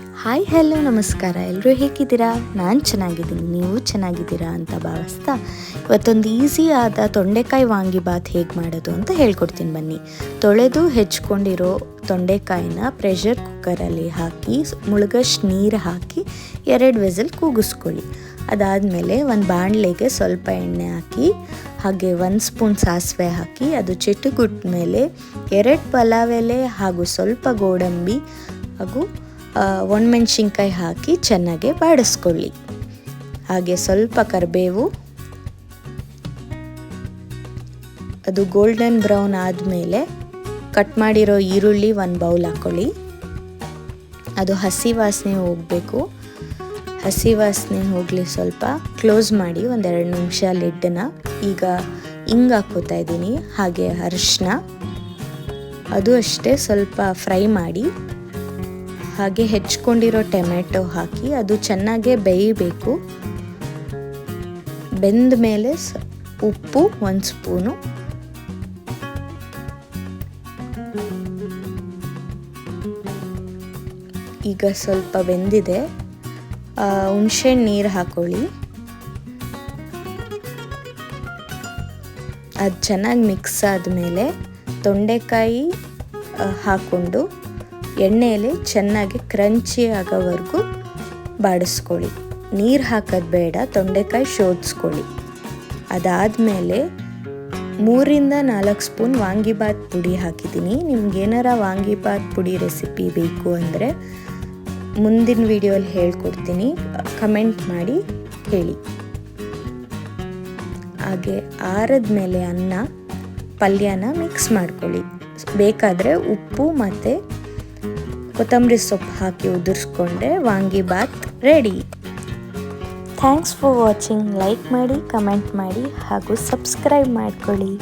Hi, hello, ನಮಸ್ಕಾರ. ಎಲ್ಲರೂ ಹೇಗಿದ್ದೀರಾ? ನಾನು ಚೆನ್ನಾಗಿದ್ದೀನಿ. ನೀವು ಚೆನ್ನಾಗಿದ್ದೀರಾ ಅಂತ ಭಾವಿಸ್ತಾ ಇವತ್ತೊಂದು ಈಸಿ ಆದ ತೊಂಡೆಕಾಯಿ ವಾಂಗಿಬಾತ್ ಹೇಗೆ ಮಾಡೋದು ಅಂತ ಹೇಳ್ಕೊಡ್ತೀನಿ ಬನ್ನಿ. ತೊಳೆದು ಹೆಚ್ಕೊಂಡಿರೋ ತೊಂಡೆಕಾಯಿನ ಪ್ರೆಷರ್ ಕುಕ್ಕರಲ್ಲಿ ಹಾಕಿ, ಮುಳುಗಷ್ಟು ನೀರು ಹಾಕಿ, ಎರಡು ವಿಸಲ್ ಕೂಗಿಸ್ಕೊಳ್ಳಿ. ಅದಾದಮೇಲೆ ಒಂದು ಬಾಣಲೆಗೆ ಸ್ವಲ್ಪ ಎಣ್ಣೆ ಹಾಕಿ, ಹಾಗೆ ಒಂದು ಸ್ಪೂನ್ ಸಾಸಿವೆ ಹಾಕಿ, ಅದು ಚಿಟುಗುಟ್ಟ ಮೇಲೆ ಎರಡು ಪಲಾವ್ ಎಲೆ ಹಾಗೂ ಸ್ವಲ್ಪ ಗೋಡಂಬಿ ಹಾಗೂ ಒಣಮೆಣ್ಸಿನ್ಕಾಯಿ ಹಾಕಿ ಚೆನ್ನಾಗಿ ಬಾಡಿಸ್ಕೊಳ್ಳಿ. ಹಾಗೆ ಸ್ವಲ್ಪ ಕರಿಬೇವು, ಅದು ಗೋಲ್ಡನ್ ಬ್ರೌನ್ ಆದಮೇಲೆ ಕಟ್ ಮಾಡಿರೋ ಈರುಳ್ಳಿ ಒಂದು ಬೌಲ್ ಹಾಕ್ಕೊಳ್ಳಿ ಅದು ಹಸಿ ವಾಸನೆ ಹೋಗಬೇಕು. ಹಸಿ ವಾಸನೆ ಹೋಗಲಿ ಸ್ವಲ್ಪ ಕ್ಲೋಸ್ ಮಾಡಿ ಒಂದೆರಡು ನಿಮಿಷ ಲಿಡ್ಡನ್ನ ಈಗ ಹಿಂಗೆ ಹಾಕೋತಾ ಇದ್ದೀನಿ, ಹಾಗೆ ಅರಿಶಿನ ಅದು ಅಷ್ಟೇ ಸ್ವಲ್ಪ ಫ್ರೈ ಮಾಡಿ ಹಾಗೆ ಹೆಚ್ಕೊಂಡಿರೋ ಟೊಮೆಟೊ ಹಾಕಿ ಅದು ಚೆನ್ನಾಗೇ ಬೇಯಬೇಕು. ಬೆಂದ ಮೇಲೆ ಉಪ್ಪು ಒಂದು ಸ್ಪೂನು. ಈಗ ಸ್ವಲ್ಪ ಬೆಂದಿದೆ. ಹುಣಸೆ ನೀರು ಹಾಕೊಳ್ಳಿ. ಅದು ಚೆನ್ನಾಗಿ ಮಿಕ್ಸ್ ಆದಮೇಲೆ ತೊಂಡೆಕಾಯಿ ಹಾಕ್ಕೊಂಡು ಎಣ್ಣೆಯಲ್ಲಿ ಚೆನ್ನಾಗಿ ಕ್ರಂಚಿ ಆಗೋವರೆಗೂ ಬಾಡಿಸ್ಕೊಳ್ಳಿ. ನೀರು ಹಾಕೋದು ಬೇಡ, ತೊಂಡೆಕಾಯಿ ಶೋಧಿಸ್ಕೊಳ್ಳಿ. ಅದಾದಮೇಲೆ ಮೂರಿಂದ ನಾಲ್ಕು ಸ್ಪೂನ್ ವಾಂಗಿಬಾತ್ ಪುಡಿ ಹಾಕಿದ್ದೀನಿ. ನಿಮ್ಗೇನಾರ ವಾಂಗಿಬಾತ್ ಪುಡಿ ರೆಸಿಪಿ ಬೇಕು ಅಂದರೆ ಮುಂದಿನ ವಿಡಿಯೋಲಿ ಹೇಳ್ಕೊಡ್ತೀನಿ. ಕಮೆಂಟ್ ಮಾಡಿ ಹೇಳಿ. ಹಾಗೆ ಆರದ ಮೇಲೆ ಅನ್ನ, ಪಲ್ಯನ ಮಿಕ್ಸ್ ಮಾಡ್ಕೊಳ್ಳಿ. ಬೇಕಾದರೆ ಉಪ್ಪು ಮತ್ತು ಕೊತ್ತಂಬರಿ ಸೊಪ್ಪು ಹಾಕಿ ಉದುರಿಸ್ಕೊಂಡೆ vangibath ready. Thanks for watching like ಮಾಡಿ ಕಮೆಂಟ್ ಮಾಡಿ, ಹಾಗೂ ಸಬ್ಸ್ಕ್ರೈಬ್ ಮಾಡ್ಕೊಳ್ಳಿ.